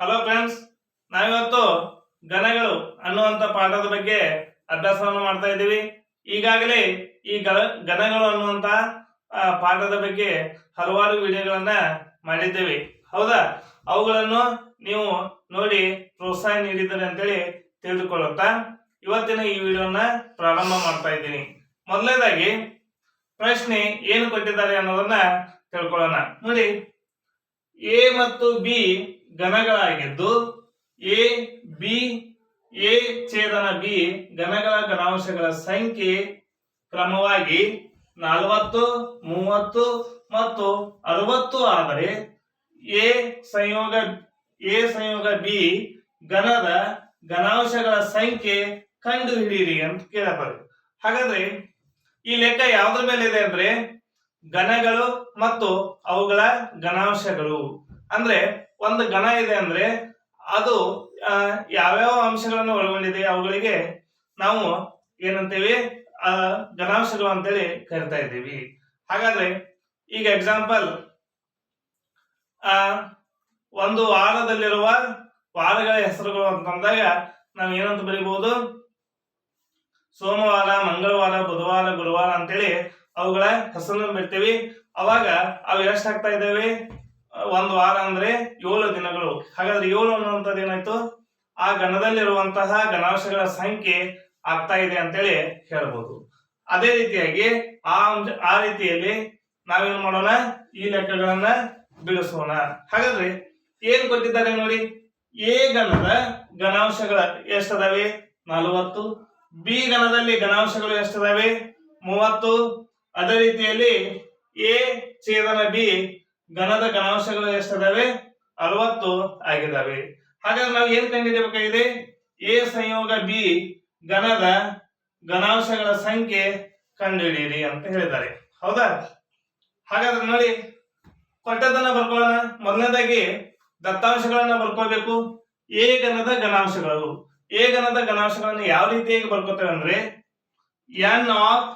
Hello friends ನಾವಿವತ್ತು ಗಣಗಳು ಅನ್ನುವಂತ ಪಾಠದ ಬಗ್ಗೆ ಅಭ್ಯಾಸವನ್ನು ಮಾಡ್ತಾ ಇದ್ದೀವಿ. ಈಗಾಗಲೇ ಈ ಗಣಗಳು ಅನ್ನುವಂತ ಪಾಠದ ಬಗ್ಗೆ ಹಲವಾರು ವಿಡಿಯೋಗಳನ್ನ ಮಾಡಿದ್ದೇವೆ. ಹೌದಾ? ಅವುಗಳನ್ನು ನೀವು ನೋಡಿ ಪ್ರೋತ್ಸಾಹ ನೀಡಿದ್ದಾರೆ ಅಂತೇಳಿ ತಿಳಿದುಕೊಳ್ಳುತ್ತಾ, ಇವತ್ತಿನ ಈ ವಿಡಿಯೋನ ಪ್ರಾರಂಭ ಮಾಡ್ತಾ ಇದ್ದೀನಿ. ಮೊದಲನೇದಾಗಿ, ಪ್ರಶ್ನೆ ಏನು ಕೊಟ್ಟಿದ್ದಾರೆ ಅನ್ನೋದನ್ನ ತಿಳ್ಕೊಳ್ಳೋಣ. ನೋಡಿ ಎ ಮತ್ತು ಬಿ ಘನಗಳಾಗಿದ್ದು ಎ, ಬಿ, ಎ ಛೇದನ ಬಿ ಘನಗಳ ಘನಾಂಶಗಳ ಸಂಖ್ಯೆ ಕ್ರಮವಾಗಿ ನಲವತ್ತು, ಮೂವತ್ತು ಮತ್ತು ಅರವತ್ತು ಆದರೆ ಎ ಸಂಯೋಗ ಎ ಸಂಯೋಗ ಬಿ ಘನದ ಘನಾಂಶಗಳ ಸಂಖ್ಯೆ ಕಂಡು ಹಿಡಿಯಿರಿ ಅಂತ ಕೇಳಬಹುದು ಹಾಗಾದ್ರೆ ಈ ಲೆಕ್ಕ ಯಾವ್ದ್ರ ಮೇಲೆ ಇದೆ ಅಂದ್ರೆ ಘನಗಳು ಮತ್ತು ಅವುಗಳ ಘನಾಂಶಗಳು. ಅಂದ್ರೆ ಒಂದು ಗಣ ಇದೆ ಅಂದ್ರೆ ಅದು ಯಾವ ಯಾವ್ಯಾವ ಅಂಶಗಳನ್ನು ಒಳಗೊಂಡಿದೆ ಅವುಗಳಿಗೆ ನಾವು ಏನಂತೀವಿ, ಆ ಗಣಾಂಶಗಳು ಅಂತೇಳಿ ಕರಿತಾ ಇದ್ದೀವಿ. ಹಾಗಾದ್ರೆ ಈಗ ಎಕ್ಸಾಂಪಲ್ ಆ, ಒಂದು ವಾರದಲ್ಲಿರುವ ವಾರಗಳ ಹೆಸರುಗಳು ಅಂತಂದಾಗ ನಾವು ಏನಂತ ಬರೀಬಹುದು? ಸೋಮವಾರ, ಮಂಗಳವಾರ, ಬುಧವಾರ, ಗುರುವಾರ ಅಂತೇಳಿ ಅವುಗಳ ಹೆಸರನ್ನು ಬಿಡ್ತೀವಿ. ಅವಾಗ ಅವು ಎಷ್ಟಾಗ್ತಾ ಇದ್ದಾವೆ? ಒಂದು ವಾರ ಅಂದ್ರೆ ಏಳು ದಿನಗಳು. ಹಾಗಾದ್ರೆ ಏಳು ಅನ್ನುವಂಥದ್ದು ಏನಾಯ್ತು? ಆ ಗಣದಲ್ಲಿರುವಂತಹ ಗಣಾಂಶಗಳ ಸಂಖ್ಯೆ ಆಗ್ತಾ ಇದೆ ಅಂತೇಳಿ ಹೇಳ್ಬೋದು. ಅದೇ ರೀತಿಯಾಗಿ ಆ ಅಂಶ, ಆ ರೀತಿಯಲ್ಲಿ ನಾವೇನ್ ಮಾಡೋಣ? ಈ ಲೆಕ್ಕಗಳನ್ನ ಬಿಡಿಸೋಣ. ಹಾಗಾದ್ರೆ ಏನ್ ಕೊಟ್ಟಿದ್ದಾರೆ ನೋಡಿ? ಎ ಗಣದ ಗಣಾಂಶಗಳ ಎಷ್ಟದಾವೆ? ನಲವತ್ತು. ಬಿ ಗಣದಲ್ಲಿ ಗಣಾಂಶಗಳು ಎಷ್ಟದಾವೆ? ಮೂವತ್ತು. ಅದೇ ರೀತಿಯಲ್ಲಿ ಎ ಛೇದನ ಬಿ ಘನದ ಘನಾಂಶಗಳು ಎಷ್ಟಿದಾವೆ? ಅರವತ್ತು ಆಗಿದಾವೆ. ಹಾಗಾದ್ರೆ ನಾವು ಏನ್ ಕಂಡುಹಿಡಿಯಬೇಕಾಗಿದೆ ಎ ಸಂಯೋಗ ಬಿ ಘನದ ಘನಾಂಶಗಳ ಸಂಖ್ಯೆ ಕಂಡುಹಿಡಿಯಿರಿ ಅಂತ ಹೇಳಿದ್ದಾರೆ. ಹೌದಾ? ಹಾಗಾದ್ರೆ ನೋಡಿ ಕೊಟ್ಟದನ್ನ ಬರ್ಕೊಳ್ಳೋಣ. ಮೊದಲನೇದಾಗಿ ದತ್ತಾಂಶಗಳನ್ನ ಬರ್ಕೋಬೇಕು ಎ ಘನದ ಘನಾಂಶಗಳು. ಎ ಘನದ ಗಣಾಂಶಗಳನ್ನು ಯಾವ ರೀತಿಯಾಗಿ ಬರ್ಕೋತೇವೆ ಅಂದ್ರೆ, N of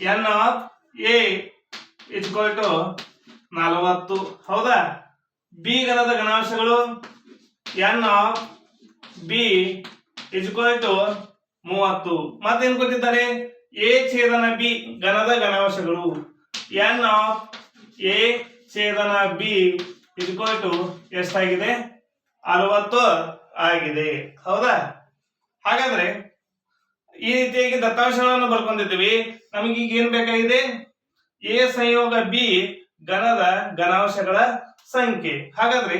N of A is equal to ನಲವತ್ತು. ಹೌದಾ? ಬಿ ಗಣದ ಘನಾಂಶಗಳು N of B is equal to ಮೂವತ್ತು. ಮತ್ತೇನ್ ಕೊಟ್ಟಿದ್ದಾರೆ? ಎ ಛೇದನ ಬಿ ಗಣದ ಘನಾಂಶಗಳು ಎನ್ ಆಫ್ ಎ ಛೇದನ ಬಿ ಇಸ್ಕೊಲ್ ಟು ಎಷ್ಟಾಗಿದೆ? ಅರವತ್ತು ಆಗಿದೆ. ಹೌದಾ? ಹಾಗಾದ್ರೆ ಈ ರೀತಿಯಾಗಿ ದತ್ತಾಂಶಗಳನ್ನು ಬರ್ಕೊಂಡಿದ್ದೀವಿ. ನಮಗೆ ಈಗ ಏನ್ ಬೇಕಾಗಿದೆ? ಎ ಸಂಯೋಗ ಬಿ ಘನದ ಘನಾಂಶಗಳ ಸಂಖ್ಯೆ. ಹಾಗಾದ್ರೆ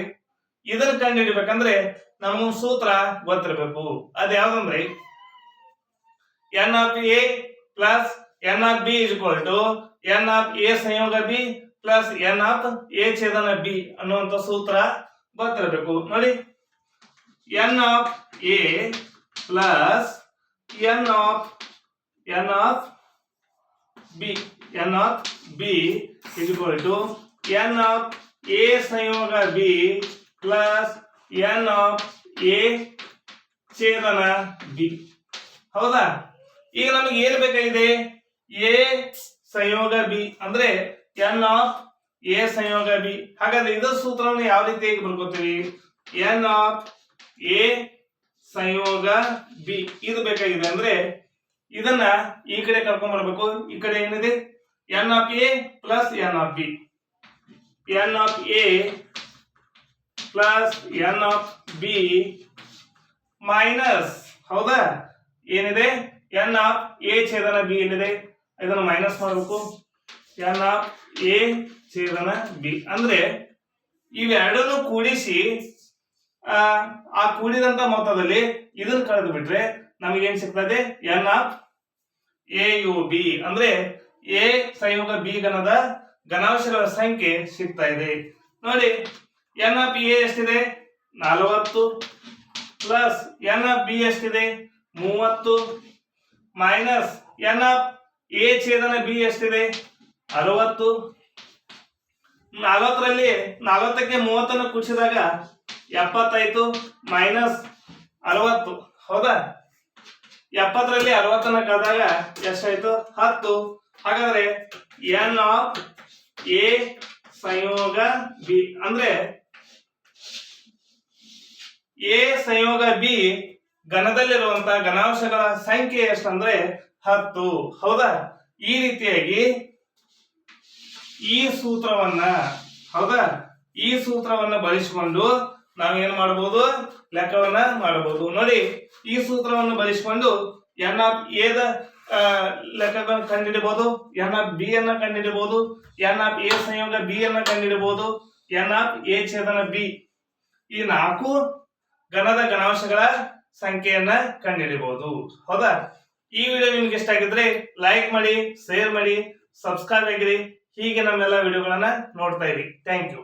ಇದನ್ನ ಕಂಡುಹಿಡಿಬೇಕಂದ್ರೆ ನಮ್ಮ ಸೂತ್ರ ಗೊತ್ತಿರಬೇಕು. ಅದ್ ಯಾವ್ದಂದ್ರೆ N of A plus N of B equal to N of A ಸಂಯೋಗ B plus N of A ಛೇದನ B ಅನ್ನುವಂತ ಸೂತ್ರ ಗೊತ್ತಿರಬೇಕು. ನೋಡಿ, N of A plus N of N of B. N of B is equal to N of A ಸಂಯೋಗ B plus N of A ಛೇದನ B ಹೌದಾ? ಈಗ ನಮಗೆ ಏನ್ ಬೇಕಾಗಿದೆ? ಎ ಸಂಯೋಗ ಬಿ ಅಂದ್ರೆ ಎನ್ ಆಫ್ ಎ ಸಂಯೋಗ ಬಿ ಹಾಗಾದ್ರೆ ಇದರ ಸೂತ್ರವನ್ನು ಯಾವ ರೀತಿಯಾಗಿ ಬರ್ಕೋತೀವಿ? ಎನ್ ಆಫ್ ಎ ಸಂಯೋಗ ಬಿ ಇದು ಬೇಕಾಗಿದೆ ಅಂದ್ರೆ ಇದನ್ನ ಈ ಕಡೆ ಕರ್ಕೊಂಡ್ ಬರ್ಬೇಕು ಈ ಕಡೆ ಏನಿದೆ? N of A plus N of B N of A plus N of B minus ಹೌದಾ? ಏನಿದೆ? ಎನ್ ಆಫ್ ಎ ಛೇದನ ಬಿ ಏನಿದೆ? ಇದನ್ನು ಮೈನಸ್ ಮಾಡಬೇಕು. ಎನ್ ಆಫ್ ಎ ಛೇದನ ಬಿ ಅಂದ್ರೆ ಇವೆರಡನ್ನು ಕೂಡಿಸಿ ಆ, ಕೂಡಿದಂತ ಮೊತ್ತದಲ್ಲಿ ಇದನ್ನ ಕಳೆದು ಬಿಟ್ರೆ ನಮಗೇನ್ ಸಿಗ್ತದೆ? N of A U B ಅಂದ್ರೆ ಎ ಸಂಯೋಗ ಬಿ ಘನದ ಘನಾಂಶಗಳ ಸಂಖ್ಯೆ ಸಿಗ್ತಾ ಇದೆ. ನೋಡಿ, ಎನ್ ಆಫ್ ಎ ಎಷ್ಟಿದೆ? ನಲವತ್ತು ಪ್ಲಸ್ ಎನ್ ಆಫ್ ಬಿ ಎಷ್ಟಿದೆ? ಮೂವತ್ತು ಮೈನಸ್ ಎನ್ ಆಫ್ ಎ ಛೇದನ ಬಿ ಎಷ್ಟಿದೆ? ಅರವತ್ತು. ನಲವತ್ತರಲ್ಲಿ ನಲವತ್ತಕ್ಕೆ ಮೂವತ್ತನ್ನು ಕೂಡಿಸಿದಾಗ ಎಪ್ಪತ್ತಾಯ್ತು ಮೈನಸ್ ಅರವತ್ತು. ಹೌದಾ? ಎಪ್ಪತ್ತರಲ್ಲಿ ಅರವತ್ತನ್ನು ಕಳೆದಾಗ ಎಷ್ಟಾಯ್ತು? ಹತ್ತು. ಹಾಗಾದ್ರೆ ಎನ್ ಆಫ್ ಎ ಸಂಯೋಗ ಬಿ ಅಂದ್ರೆ ಎ ಸಂಯೋಗ ಬಿ ಘನದಲ್ಲಿರುವಂತಹ ಘನಾಂಶಗಳ ಸಂಖ್ಯೆ ಎಷ್ಟಂದ್ರೆ ಹತ್ತು. ಹೌದಾ? ಈ ರೀತಿಯಾಗಿ ಈ ಸೂತ್ರವನ್ನ, ಹೌದಾ? ಈ ಸೂತ್ರವನ್ನ ಬಳಸಿಕೊಂಡು ನಾವೇನ್ ಮಾಡಬಹುದು ಲೆಕ್ಕವನ್ನ ಮಾಡಬಹುದು ನೋಡಿ, ಈ ಸೂತ್ರವನ್ನು ಬಳಸಿಕೊಂಡು ಎನ್ ಆಫ್ ಎದ ಲೆಕ್ಕಗಳನ್ನು ಕಂಡುಹಿಡಬಹುದು ಎನ್ ಆಫ್ ಬಿ ಅನ್ನ ಕಂಡುಹಿಡಬಹುದು ಎನ್ ಆಫ್ ಎ ಸಂಯೋಗ ಬಿ ಅನ್ನ ಕಂಡುಹಿಡಬಹುದು ಎನ್ ಆಫ್ ಎ ಛೇದನ ಬಿ ಈ ನಾಲ್ಕು ಗಣದ ಗಣಾಂಶಗಳ ಸಂಖ್ಯೆಯನ್ನ ಕಂಡುಹಿಡಬಹುದು ಹೌದಾ? ಈ ವಿಡಿಯೋ ನಿಮ್ಗೆ ಇಷ್ಟ ಆಗಿದ್ರೆ ಲೈಕ್ ಮಾಡಿ ಶೇರ್ ಮಾಡಿ ಸಬ್ಸ್ಕ್ರೈಬ್ ಆಗಿರಿ. ಹೀಗೆ ನಮ್ಮೆಲ್ಲ ವಿಡಿಯೋಗಳನ್ನ ನೋಡ್ತಾ ಇರಿ. Thank you